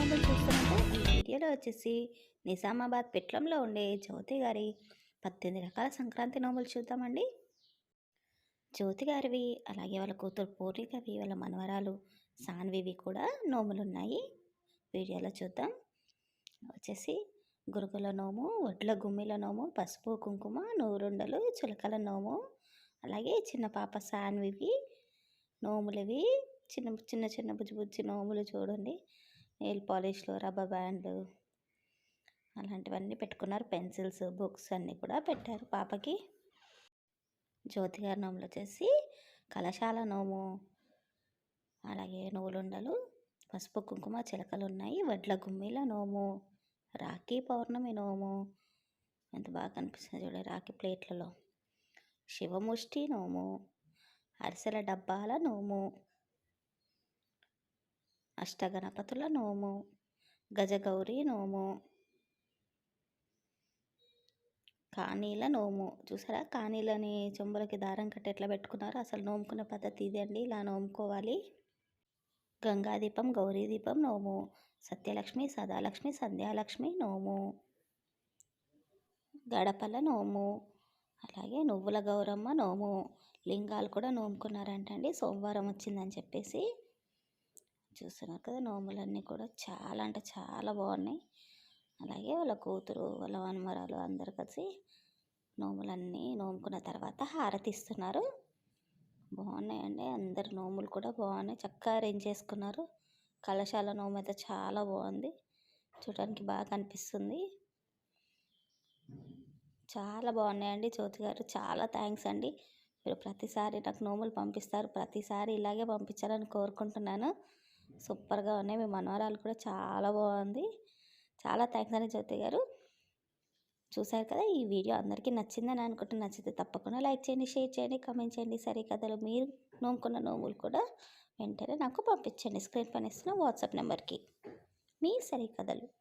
Nobel చూస్తున్నట్టు ఈ వీడియోలో వచ్చేసి నిజామాబాద్ పిట్లంలో ఉండే జ్యోతి గారి పద్దెనిమిది రకాల సంక్రాంతి నోములు చూద్దామండి. జ్యోతి గారివి అలాగే వాళ్ళ కూతురు పూర్ణికవి వాళ్ళ మనవరాలు సాన్వివి కూడా నోములు ఉన్నాయి వీడియోలో చూద్దాం. వచ్చేసి గురుగుల నోము వడ్ల గుమ్మిల నోము పసుపు కుంకుమ నూరుండలు చిలకల నోము అలాగే చిన్న పాప సాన్వివి నోములవి చిన్న చిన్న చిన్న బుజ్జి బుజ్జి నోములు చూడండి. నెయిల్ పాలిష్లు రబ్బర్ బ్యాండ్లు అలాంటివన్నీ పెట్టుకున్నారు. పెన్సిల్స్ బుక్స్ అన్నీ కూడా పెట్టారు పాపకి. జ్యోతి గారి నోములు వచ్చేసి కళశాల నోము అలాగే నూలుండలు పసుపు కుంకుమ చిలకలు ఉన్నాయి వడ్ల గుమ్మిల నోము రాఖీ పౌర్ణమి నోము. ఎంత బాగా కనిపిస్తుంది చూడండి రాఖీ ప్లేట్లలో. శివముష్టి నోము అరిసెల డబ్బాల నోము. అష్టగణపతుల నోము గజగౌరి నోము కానీల నోము. చూసారా? కానీలని చెంబులకి దారం కట్టి ఎట్లా పెట్టుకున్నారో అసలు నోముకునే పద్ధతి ఇది అండి ఇలా నోముకోవాలి. గంగాదీపం గౌరీదీపం నోము. సత్యలక్ష్మి సదాలక్ష్మి సంధ్యాలక్ష్మి నోము. గడపల నోము. అలాగే నువ్వుల గౌరమ్మ నోము. లింగాలు కూడా నోముకున్నారంటండి. సోమవారం వచ్చిందని చెప్పేసి. చూస్తున్నారు కదా నోములన్నీ కూడా చాలా అంటే చాలా బాగున్నాయి. అలాగే వాళ్ళ కూతురు వాళ్ళ వనమరాలు అందరు కలిసి నోములన్నీ నోముకున్న తర్వాత హారతి ఇస్తున్నారు. బాగున్నాయండి అందరు నోములు కూడా బాగున్నాయి చక్కగా అరేంజ్ చేసుకున్నారు. కళశాల నోము అయితే చాలా బాగుంది చూడడానికి బాగా కనిపిస్తుంది చాలా బాగున్నాయండి జ్యోతి గారు చాలా థ్యాంక్స్ అండి. మీరు ప్రతిసారి నాకు నోములు పంపిస్తారు ప్రతిసారి ఇలాగే పంపించాలని కోరుకుంటున్నాను. సూపర్గా ఉన్నాయి. మీ మనవరాలు కూడా చాలా బాగుంది. చాలా థ్యాంక్స్ అండి జ్యోతి గారు. చూశారు కదా ఈ వీడియో అందరికీ నచ్చిందని అనుకుంటే నచ్చితే తప్పకుండా లైక్ చేయండి షేర్ చేయండి కామెంట్ చేయండి. సరే కథలు మీరు నోముకున్న నోములు కూడా వెంటనే నాకు పంపించండి. స్క్రీన్ పని ఇస్తున్న వాట్సాప్ నెంబర్కి. మీ సరే కథలు.